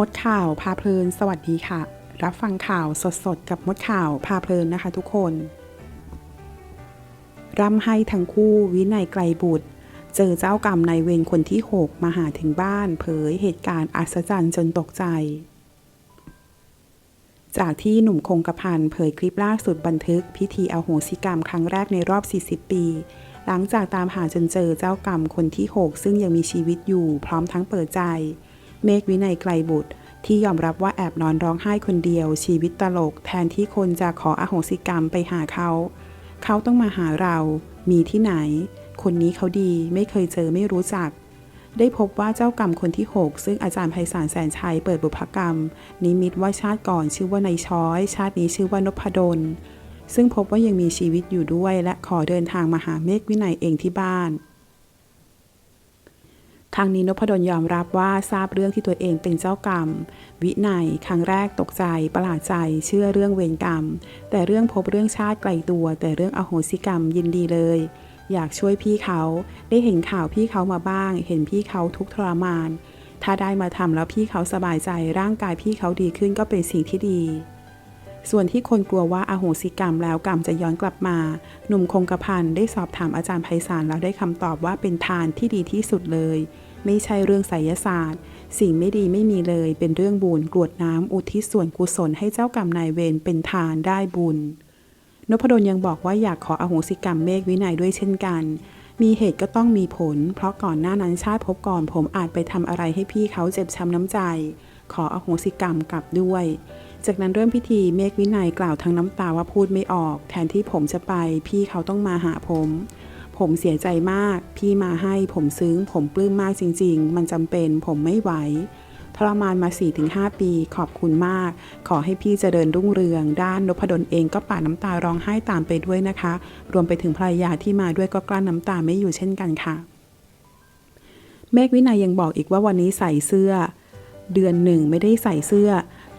มดข่าวพาเพลิน สวัสดีค่ะ รับฟังข่าวสดๆ กับมดข่าวพาเพลินนะคะ ทุกคน ร่ำให้ทั้งคู่วินัยไกลบุตร เจอเจ้ากรรมนายเวรคนที่ 6 มาหาถึงบ้าน เผยเหตุการณ์อัศจรรย์จนตกใจ จากที่หนุ่มคงกระพันเผยคลิปล่าสุดบันทึก พิธีอโหสิกรรมครั้งแรกในรอบ 40 ปี หลังจากตามหาจนเจอเจ้ากรรมคนที่ 6 ซึ่งยังมีชีวิตอยู่พร้อมทั้งเปิดใจ เมฆวินัยไกลบุตร ที่ยอมรับว่าแอบนอนร้องไห้คนเดียว ชีวิตตลก แทนที่คนจะขออโหสิกรรมไปหาเขา เขาต้องมาหาเรา มีที่ไหน คนนี้เขาดีไม่เคยเจอไม่รู้จัก ได้พบว่าเจ้ากรรมคนที่ 6 ซึ่งอาจารย์ไพศาลแสนชัยเปิดบุพกรรม นิมิตว่าชาติก่อนชื่อว่านายช้อย ชาตินี้ชื่อว่านพดลซึ่งพบว่ายังมีชีวิตอยู่ด้วย และขอเดินทางมาหาเมฆวินัยเองที่บ้าน ทางนี้นพดลยอมรับว่าทราบเรื่องที่ตัวเองเป็นเจ้ากรรม วินัยครั้งแรกตกใจ ประหลาดใจ เชื่อเรื่องเวรกรรม แต่เรื่องพบเรื่องชาติไกลตัว แต่เรื่องอโหสิกรรมยินดีเลย อยากช่วยพี่เขา ได้เห็นข่าวพี่เขามาบ้าง เห็นพี่เขาทุกทรมาน ถ้าได้มาทำแล้วพี่เขาสบายใจร่างกายพี่เขาดีขึ้นก็เป็นสิ่งที่ดี ส่วนที่คนกลัวว่าอาโหสิกรรมแล้วกรรมจะย้อนกลับมา หนุ่มคงกระพันได้สอบถามอาจารย์ไพศาลแล้วได้คำตอบว่าเป็นทานที่ดีที่สุดเลย ไม่ใช่เรื่องไสยศาสตร์ สิ่งไม่ดีไม่มีเลย เป็นเรื่องบุญกรวดน้ำอุทิศส่วนกุศลให้เจ้ากรรมนายเวรเป็นทานได้บุญนพดลยังบอกว่าอยากขออโหสิกรรมเมฆวินัยด้วยเช่นกัน มีเหตุก็ต้องมีผล เพราะก่อนหน้านั้นชาติพบก่อนผมอาจไปทำอะไรให้พี่เขาเจ็บช้ำน้ำใจ ขออโหสิกรรมกลับด้วย จากนั้นเริ่มพิธีเมฆวินัยกล่าวทั้งน้ำตาว่าพูดไม่ออก แทนที่ผมจะไป พี่เขาต้องมาหาผม ผมเสียใจมาก พี่มาให้ผมซึ้ง ผมปลื้มมากจริง ๆ มันจำเป็นผมไม่ไหวทรมานมา 4-5 ปี ขอบคุณมาก ขอให้พี่เจริญรุ่งเรือง ด้านนพดลเองก็ปาน้ำตาร้องไห้ตามไปด้วยนะคะ รวมไปถึงภรรยาที่มาด้วยก็กลั้นน้ำตาไม่อยู่เช่นกันค่ะ เมฆวินัยยังบอกอีกว่าวันนี้ใส่เสื้อ เดือนหนึ่งไม่ได้ใส่เสื้อ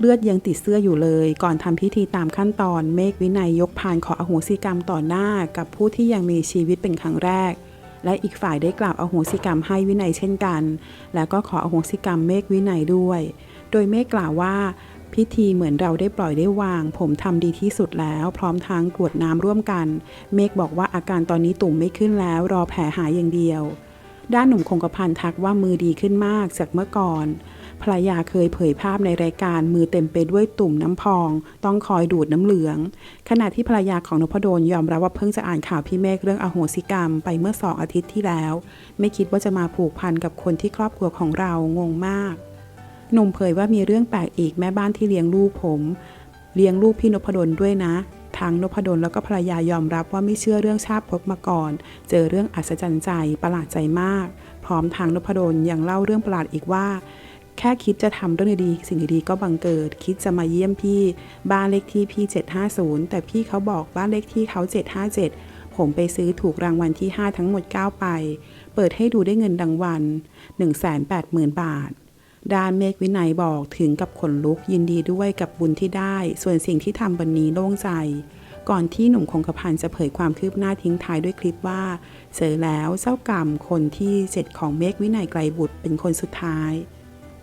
เลือดยังติดเสื้ออยู่เลย ก่อนทำพิธีตามขั้นตอนเมฆวินัยยกพานขออโหสิกรรมต่อหน้ากับผู้ที่ยังมีชีวิตเป็นครั้งแรก และอีกฝ่ายได้กล่าวอโหสิกรรมให้วินัยเช่นกัน แล้วก็ขออโหสิกรรมเมฆวินัยด้วย โดยเมฆกล่าวว่าพิธีเหมือนเราได้ปล่อยได้วาง ผมทำดีที่สุดแล้ว พร้อมทั้งกรวดน้ำร่วมกัน เมฆบอกว่าอาการตอนนี้ตุ่มไม่ขึ้นแล้ว รอแผลหายอย่างเดียว ด้านหนุ่มคงกระพันทักว่ามือดีขึ้นมากจากเมื่อก่อน ภรรยาเคยเผยภาพในรายการมือเต็มไปด้วยตุ่มน้ำพอง ต้องคอยดูดน้ำเหลือง ขณะที่ภรรยาของนพดลยอมรับว่าเพิ่งจะอ่านข่าวพี่เมฆเรื่องอโหสิกรรมไปเมื่อสองอาทิตย์ที่แล้ว ไม่คิดว่าจะมาผูกพันกับคนที่ครอบครัวของเรางงมากหนุ่มเผยว่ามีเรื่องแปลกอีกแม่บ้านที่เลี้ยงลูกผม เลี้ยงลูกพี่นพดลด้วยนะทั้งนพดลแล้วก็ภรรยายอมรับว่าไม่เชื่อเรื่องชาติภพมาก่อน เจอเรื่องอัศจรรย์ใจประหลาดใจมาก พร้อมทางนพดลยังเล่าเรื่องประหลาดอีกว่า แค่คิดจะทำเรื่องดีๆสิ่งดีๆก็บังเกิด คิดจะมาเยี่ยมพี่บ้านเลขที่พี่ 750 แต่พี่เขาบอกบ้านเลขที่เขา 757 ผมไปซื้อถูกรางวัลที่ 5 ทั้งหมด 9 ไป เปิดให้ดูได้เงินรางวัล180,000 บาทด้านเมฆวินัยบอกถึงกับขนลุกยินดีด้วยกับบุญที่ได้ ส่วนสิ่งที่ทำวันนี้โล่งใจ ก่อนที่หนุ่มคงกระพันจะเผยความคืบหน้าทิ้งท้ายด้วยคลิปว่าเจอแล้วเจ้ากรรมคนที่เจ็ดของเมฆวินัยไกลบุตรเป็นคนสุดท้าย